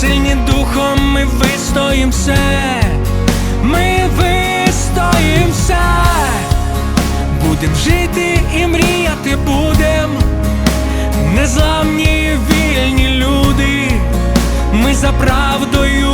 сильні духом ми вистоїм ми вистоїм все, будем жити і мріяти будем, незламні вільні люди, ми за правдою